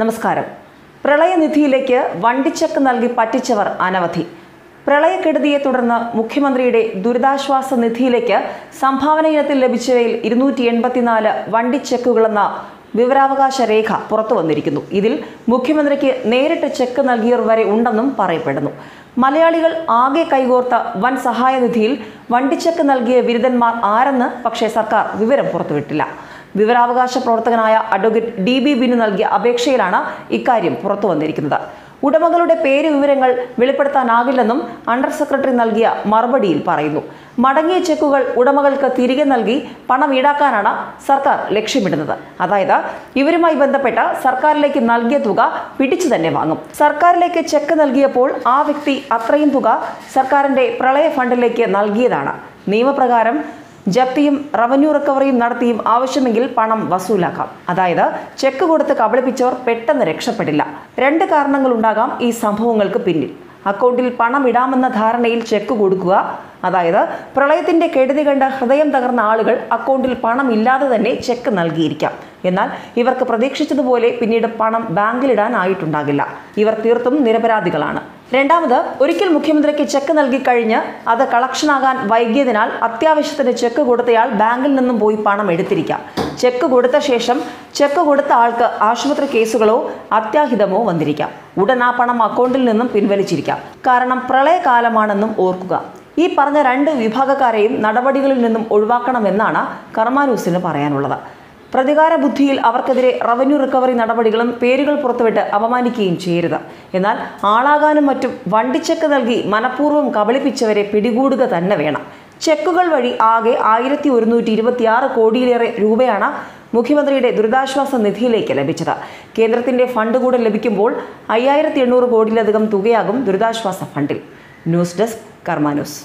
നമസ്കാരം. പ്രളയനിധിയിലേക്ക് വണ്ടിച്ചക്ക് നൽകി പറ്റിച്ചവർ അനവധി. പ്രളയക്കെടുതിയെ തുടർന്ന് മുഖ്യമന്ത്രിയുടെ ദുരിതാശ്വാസ നിധിയിലേക്ക് സംഭാവന ഇനത്തിൽ ലഭിച്ചവയിൽ ഇരുന്നൂറ്റി എൺപത്തിനാല് വണ്ടിച്ചെക്കുകളെന്ന വിവരാവകാശ രേഖ പുറത്തു വന്നിരിക്കുന്നു. ഇതിൽ മുഖ്യമന്ത്രിക്ക് നേരിട്ട് ചെക്ക് നൽകിയവർ വരെ ഉണ്ടെന്നും പറയപ്പെടുന്നു. മലയാളികൾ ആകെ കൈകോർത്ത വൻ സഹായനിധിയിൽ വണ്ടിച്ചെക്ക് നൽകിയ ബിരുദന്മാർ ആരെന്ന് പക്ഷേ സർക്കാർ വിവരം പുറത്തുവിട്ടില്ല. വിവരാവകാശ പ്രവർത്തകനായ അഡ്വക്കേറ്റ് ഡി ബി ബിനു നൽകിയ അപേക്ഷയിലാണ് ഇക്കാര്യം പുറത്തു വന്നിരിക്കുന്നത്. ഉടമകളുടെ പേര് വിവരങ്ങൾ വെളിപ്പെടുത്താനാകില്ലെന്നും അണ്ടർ സെക്രട്ടറി നൽകിയ മറുപടിയിൽ പറയുന്നു. മടങ്ങിയ ചെക്കുകൾ ഉടമകൾക്ക് തിരികെ നൽകി പണം ഈടാക്കാനാണ് സർക്കാർ ലക്ഷ്യമിടുന്നത്. അതായത് ഇവരുമായി ബന്ധപ്പെട്ട സർക്കാരിലേക്ക് നൽകിയ തുക പിടിച്ചു തന്നെ വാങ്ങും. സർക്കാരിലേക്ക് ചെക്ക് നൽകിയപ്പോൾ ആ വ്യക്തി അത്രയും തുക സർക്കാരിന്റെ പ്രളയ ഫണ്ടിലേക്ക് നൽകിയതാണ്. നിയമപ്രകാരം ജപ്തിയും റവന്യൂ റിക്കവറിയും നടത്തിയും ആവശ്യമെങ്കിൽ പണം വസൂലാക്കാം. അതായത് ചെക്ക് കൊടുത്ത് കബളിപ്പിച്ചവർ പെട്ടെന്ന് രക്ഷപ്പെടില്ല. രണ്ട് കാരണങ്ങളുണ്ടാകാം ഈ സംഭവങ്ങൾക്ക് പിന്നിൽ. അക്കൗണ്ടിൽ പണം ഇടാമെന്ന ധാരണയിൽ ചെക്ക് കൊടുക്കുക. അതായത് പ്രളയത്തിന്റെ കെടുതി കണ്ട ഹൃദയം തകർന്ന ആളുകൾ അക്കൗണ്ടിൽ പണം ഇല്ലാതെ തന്നെ ചെക്ക് നൽകിയിരിക്കാം. എന്നാൽ ഇവർക്ക് പ്രതീക്ഷിച്ചതുപോലെ പിന്നീട് പണം ബാങ്കിലിടാനായിട്ടുണ്ടാകില്ല. ഇവർ തീർത്തും നിരപരാധികളാണ്. രണ്ടാമത് ഒരിക്കൽ മുഖ്യമന്ത്രിക്ക് ചെക്ക് നൽകി കഴിഞ്ഞ് അത് കളക്ഷനാകാൻ വൈകിയതിനാൽ അത്യാവശ്യത്തിന് ചെക്ക് കൊടുത്തയാൾ ബാങ്കിൽ നിന്നും പോയി പണം എടുത്തിരിക്കാം. ചെക്ക് കൊടുത്ത ശേഷം ചെക്ക് കൊടുത്ത ആൾക്ക് ആശുപത്രി കേസുകളോ അത്യാഹിതമോ വന്നിരിക്കാം. ഉടൻ ആ പണം അക്കൗണ്ടിൽ നിന്നും പിൻവലിച്ചിരിക്കാം. കാരണം പ്രളയകാലമാണെന്നും ഓർക്കുക. ഈ പറഞ്ഞ രണ്ട് വിഭാഗക്കാരെയും നടപടികളിൽ നിന്നും ഒഴിവാക്കണമെന്നാണ് കർമാനൂസിന് പറയാനുള്ളത്. പ്രതികാര ബുദ്ധിയിൽ അവർക്കെതിരെ റവന്യൂ റിക്കവറി നടപടികളും പേരുകൾ പുറത്തുവിട്ട് അപമാനിക്കുകയും ചെയ്യരുത്. എന്നാൽ ആളാകാനും മറ്റും വണ്ടിച്ചെക്ക് നൽകി മനഃപൂർവം കബളിപ്പിച്ചവരെ പിടികൂടുക തന്നെ വേണം. ചെക്കുകൾ വഴി ആകെ ആയിരത്തി ഒരുന്നൂറ്റി ഇരുപത്തിയാറ് കോടിയിലേറെ രൂപയാണ് മുഖ്യമന്ത്രിയുടെ ദുരിതാശ്വാസ നിധിയിലേക്ക് ലഭിച്ചത്. കേന്ദ്രത്തിന്റെ ഫണ്ട് കൂടെ ലഭിക്കുമ്പോൾ അയ്യായിരത്തി എണ്ണൂറ് കോടിയിലധികം തുകയാകും ദുരിതാശ്വാസ ഫണ്ടിൽ. News desk Karma news.